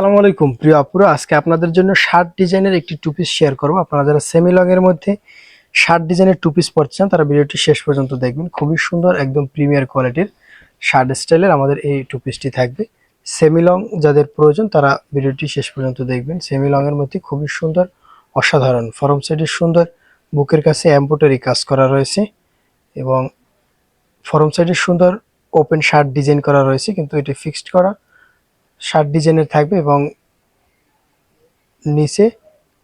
আসসালামু আলাইকুম। প্রিয় আপুরা, আজকে আপনাদের জন্য শার্ট ডিজাইনের একটি টু পিস শেয়ার করব। আপনারা যারা সেমি এর মধ্যে শার্ট ডিজাইনের টু পিস পড়তে চান, তারা ভিডিওটি শেষ পর্যন্ত দেখবেন। খুবই সুন্দর, একদম প্রিমিয়ার কোয়ালিটির শার্ট স্টাইলের আমাদের এই টু পিসটি থাকবে। সেমি লং যাদের প্রয়োজন, তারা ভিডিওটি শেষ পর্যন্ত দেখবেন। সেমি লং এর মধ্যে খুবই সুন্দর, অসাধারণ ফরম সাইডের সুন্দর, বুকের কাছে এম্বোটারি কাজ করা রয়েছে এবং ফরম সাইডের সুন্দর ওপেন শার্ট ডিজাইন করা রয়েছে, কিন্তু এটি ফিক্সড করা। শার্ট ডিজাইনের থাকবে এবং নিচে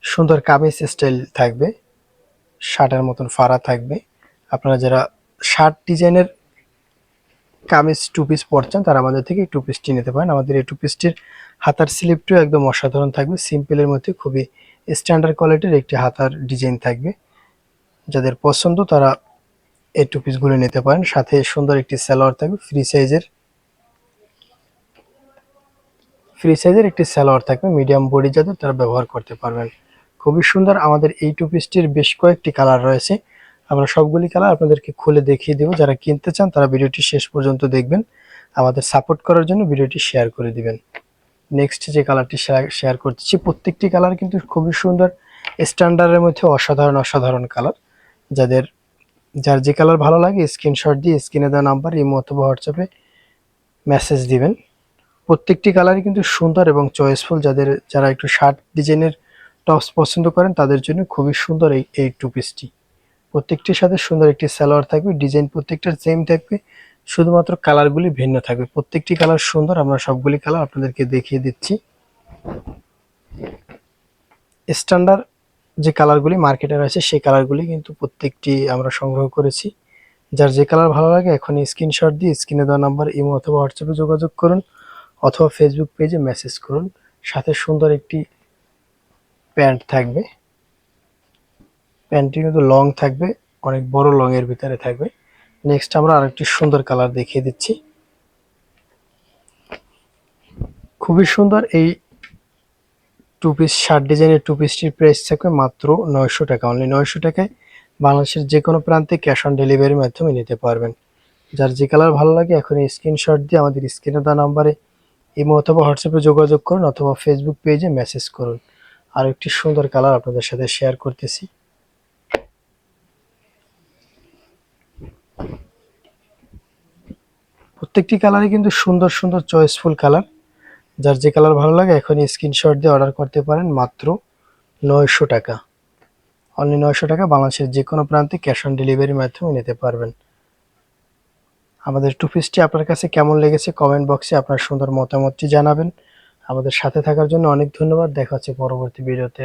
সুন্দর কামিজ স্টাইল থাকবে, শার্টের মতন ফাড়া থাকবে। আপনারা যারা শার্ট ডিজাইনের কামিজ টু পিস পরছেন, তারা আমাদের থেকে টু পিসটি নিতে পারেন। আমাদের এই টু পিসটির হাতার স্লিপটিও একদম অসাধারণ থাকবে। সিম্পলের মধ্যে খুবই স্ট্যান্ডার্ড কোয়ালিটির একটি হাতার ডিজাইন থাকবে। যাদের পছন্দ, তারা এই টু পিসগুলো নিতে পারেন। সাথে সুন্দর একটি সালোয়ার থাকবে ফ্রি সাইজের ফ্রি সাইজের একটি সালোয়ার থাকবে মিডিয়াম বডি যাদের তারা ব্যবহার করতে পারবেন। খুবই সুন্দর আমাদের এই টু পিসটির বেশ কয়েকটি কালার রয়েছে। আমরা সবগুলি কালার আপনাদেরকে খুলে দেখিয়ে দেবো। যারা কিনতে চান, তারা ভিডিওটি শেষ পর্যন্ত দেখবেন। আমাদের সাপোর্ট করার জন্য ভিডিওটি শেয়ার করে দিবেন। নেক্সট যে কালারটি শেয়ার করতেছি প্রত্যেকটি কালার কিন্তু খুবই সুন্দর। স্ট্যান্ডার্ডের মধ্যে অসাধারণ অসাধারণ কালার যাদের, যার যে কালার ভালো লাগে স্ক্রিনশট দিয়ে স্ক্রিনে দেওয়া নাম্বার ইমো অথবা হোয়াটসঅ্যাপে মেসেজ দিবেন। প্রত্যেকটি কালারই কিন্তু সুন্দর এবং চয়েসফুল যাদের, যারা একটু শার্ট ডিজাইনের টপস পছন্দ করেন, তাদের জন্য খুবই সুন্দর এই এই টু পিসটি প্রত্যেকটির সাথে সুন্দর একটি সালোয়ার থাকবে ডিজাইন প্রত্যেকটার সেম থাকবে, শুধুমাত্র কালারগুলি ভিন্ন থাকবে। প্রত্যেকটি কালার সুন্দর, আমরা সবগুলি কালার আপনাদেরকে দেখিয়ে দিচ্ছি। স্ট্যান্ডার্ড যে কালারগুলি মার্কেটে রয়েছে, সেই কালারগুলি কিন্তু প্রত্যেকটি আমরা সংগ্রহ করেছি। যার যে কালার ভালো লাগে এখন স্ক্রিনশট দিয়ে স্ক্রিনে দেওয়া নাম্বার ইমো অথবা হোয়াটসঅ্যাপে যোগাযোগ করুন। অথবা ফেসবুক পেজে মেসেজ করুন। সাথে সুন্দর একটি প্যান্ট থাকবে। প্যান্টটি কিন্তু লং থাকবে, অনেক বড় লং এর ভিতরে থাকবে। নেক্সট আমরা আরেকটি সুন্দর কালার দেখিয়ে দিচ্ছি। খুবই সুন্দর এই টু পিস শার্ট ডিজাইনের টু পিসটির প্রাইস থাকবে মাত্র নয়শো টাকা। অনলি নয়শো টাকায় বাংলাদেশের যে কোনো প্রান্তে ক্যাশ অন ডেলিভারির মাধ্যমে নিতে পারবেন। যার যে কালার ভালো লাগে এখন স্ক্রিনশট দিয়ে আমাদের স্ক্রিনে দেওয়া নাম্বারে ইমো অথবা হোয়াটসঅ্যাপে যোগাযোগ করুন অথবা ফেসবুক পেজে মেসেজ করুন। আর একটি সুন্দর কালার আপনাদের সাথে শেয়ার করতেছি। প্রত্যেকটি কালারই কিন্তু সুন্দর সুন্দর চয়েসফুল কালার যার যে কালার ভালো লাগে এখন স্ক্রিনশট দিয়ে অর্ডার করতে পারেন মাত্র নয়শো টাকা। অনলি নয়শো টাকা বাংলাদেশের যে কোনো প্রান্তে ক্যাশ অন ডেলিভারির মাধ্যমে নিতে পারবেন। আমাদের টু পিসটি আপনার কাছে কেমন লেগেছে কমেন্ট বক্সে আপনার সুন্দর মতামতটি জানাবেন। আমাদের সাথে থাকার জন্য অনেক ধন্যবাদ। দেখা হচ্ছে পরবর্তী ভিডিওতে।